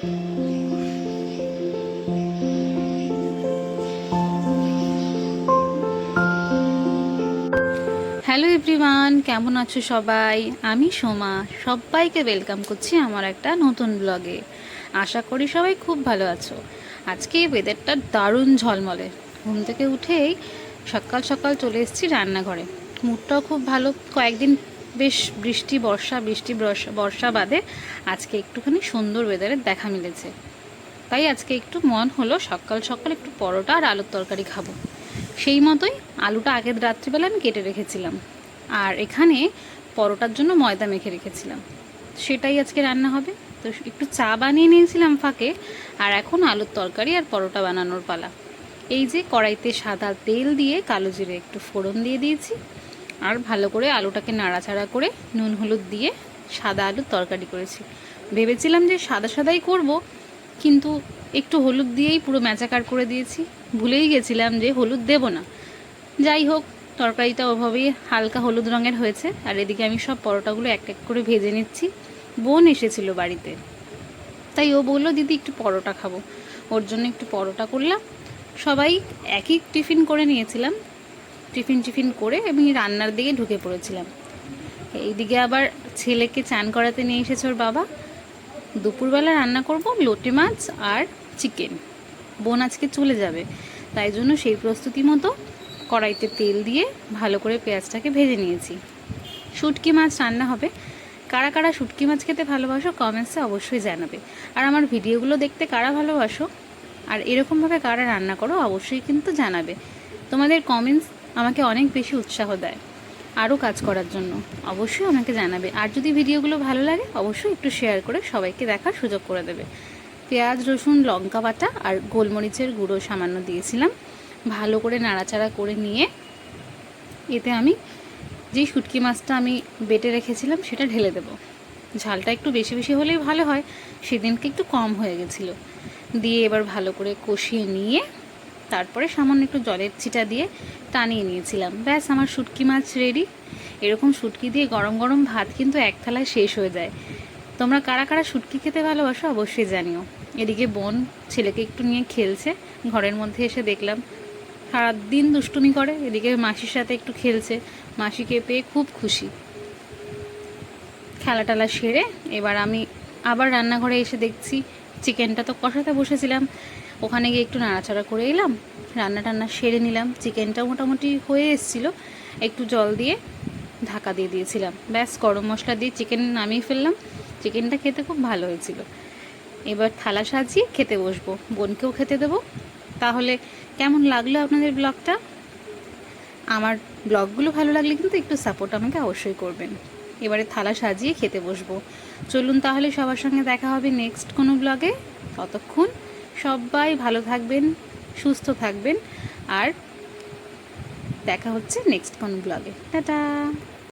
Hello everyone, কেমন আছো সবাই? আমি সোমা। সবাইকে ওয়েলকাম করছি আমার একটা নতুন ব্লগে আশা করি সবাই খুব ভালো আছো। আজকে ওয়েদারটা দারুণ ঝলমলে। ঘুম থেকে উঠেই সকাল সকাল চলে এসেছি রান্নাঘরে। মুডটাও খুব ভালো। কয়েকদিন বেশ বৃষ্টি, বর্ষা বৃষ্টি, বর্ষা বাদে আজকে একটুখানি সুন্দর ওয়েদারের দেখা মিলেছে। তাই আজকে একটু মন হলো সকাল সকাল একটু পরোটা আর আলুর তরকারি খাব। সেই মতোই আলুটা আগের রাত্রিবেলা আমি কেটে রেখেছিলাম। আর এখানে পরোটার জন্য ময়দা মেখে রেখেছিলাম। সেটাই আজকে রান্না হবে। তো একটু চা বানিয়ে নিয়েছিলাম ফাঁকে আর এখন আলুর তরকারি আর পরোটা বানানোর পালা। এই যে কড়াইতে সাদা তেল দিয়ে কালো জিরে একটু ফোড়ন দিয়ে দিয়েছি। আর ভালো করে আলুটাকে নাড়াচাড়া করে নুন, হলুদ দিয়ে সাদা আলুর তরকারি করেছি। ভেবেছিলাম যে সাদা সাদাই করব, কিন্তু একটু হলুদ দিয়েই পুরো ম্যাচাকার করে দিয়েছি। ভুলেই গেছিলাম যে হলুদ দেব না। যাই হোক, তরকারিটা ওভাবেই হালকা হলুদ রঙের হয়েছে, আর এদিকে আমি সব পরোটাগুলো এক এক করে ভেজে নিচ্ছি। বোন এসেছিল বাড়িতে। তাই ও বলল, দিদি, একটু পরোটা খাব। ওর জন্য একটু পরোটা করলাম। সবাই একই টিফিন করে নিয়েছিলাম। টিফিন টিফিন করে আমি রান্নার দিকে ঢুকে পড়েছিলাম। এইদিকে আবার ছেলেকে চান করাতে নিয়ে এসেছে ওর বাবা। দুপুরবেলা রান্না করব লোটে মাছ আর চিকেন। বোন আজকে চলে যাবে। তাই জন্য সেই প্রস্তুতি মতো কড়াইতে তেল দিয়ে ভালো করে পেঁয়াজটাকে ভেজে নিয়েছি। শুটকি মাছ রান্না হবে। কারা কারা শুটকি মাছ খেতে ভালোবাসো কমেন্টসে অবশ্যই জানাবে। আর আমার ভিডিওগুলো দেখতে কারা ভালোবাসো, আর এরকমভাবে কারা রান্না করো অবশ্যই কিন্তু জানাবে। তোমাদের কমেন্টস আমাকে অনেক বেশি উৎসাহ দেয় আরও কাজ করার জন্য। অবশ্যই আমাকে জানাবে। আর যদি ভিডিওগুলো ভালো লাগে, অবশ্যই একটু শেয়ার করে সবাইকে দেখার সুযোগ করে দেবে। পেঁয়াজ, রসুন, লঙ্কা বাটা আর গোলমরিচের গুঁড়ো সামান্য দিয়েছিলাম। ভালো করে নাড়াচাড়া করে নিয়ে এতে আমি যেই শুটকি মাছটা আমি বেটে রেখেছিলাম, সেটা ঢেলে দেব। ঝালটা একটু বেশি বেশি হলেই ভালো হয়, সেদিনকে একটু কম হয়ে গেছিল। দিয়ে এবার ভালো করে কষিয়ে নিয়ে তারপরে সামান্য একটু জলের ছিটা দিয়ে টানিয়ে নিয়েছিলাম। ব্যাস, আমার শুটকি মাছ রেডি এরকম শুটকি দিয়ে গরম গরম ভাত কিন্তু এক থালায় শেষ হয়ে যায়। তোমরা কারা কারা শুটকি খেতে ভালোবাসো অবশ্যই জানিও। এদিকে বোন ছেলেকে একটু নিয়ে খেলছে। ঘরের মধ্যে এসে দেখলাম, সারাদিন দুষ্টুমি করে। এদিকে মাসির সাথে একটু খেলছে। মাসিকে পেয়ে খুব খুশি। খেলা টেলা সেরে এবার আমি আবার রান্নাঘরে এসে দেখছি চিকেনটা তো কষাতে বসেছিলাম। ওখানে গিয়ে একটু নাড়াচাড়া করে এলাম, রান্না টান্না সেরে নিলাম। চিকেনটা মোটামুটি হয়ে এসেছিল, একটু জল দিয়ে ঢাকা দিয়ে দিয়েছিলাম। ব্যাস, গরম মশলা দিয়ে চিকেন নামিয়ে ফেললাম। চিকেনটা খেতে খুব ভালো হয়েছিল। এবার থালা সাজিয়ে খেতে বসবো। বোনকেও খেতে দেবো। তাহলে কেমন লাগল আপনাদের ব্লগটা? আমার ব্লগগুলো ভালো লাগলে কিন্তু একটু সাপোর্ট আমাকে অবশ্যই করবেন। এবারে থালা সাজিয়ে খেতে বসবো। চলুন তাহলে সবার সঙ্গে দেখা হবে নেক্সট কোনো ব্লগে ততক্ষণ সবাই ভালো থাকবেন, সুস্থ থাকবেন, আর দেখা হচ্ছে নেক্সট কোনো ব্লগে টাটা!